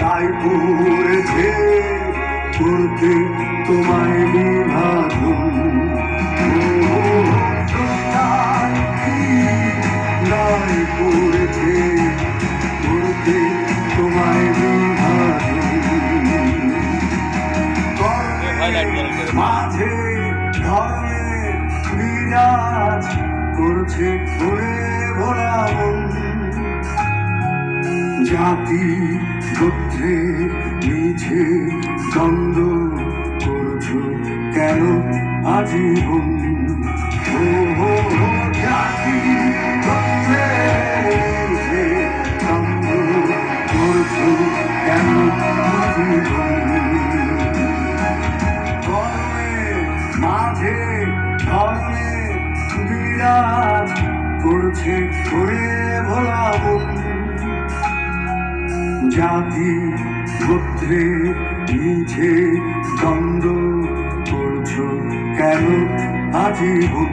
দায় পড়েছে করতে তোমায় কি দায় পড়েছে করতে তোমায় বিভাজন মাঝে ধর্মে বিরাজ করছে ঘুরে ভোলা মন। জাতি গোত্রে নিচে দ্বন্দ্ব করছ কেন? আজীবন জাতি করছ কেন? মাঝে করছে ঘুরে ভোলা মন জাতি গোত্রে নিজে দ্বন্দ্ব করছ। কেন আজীবন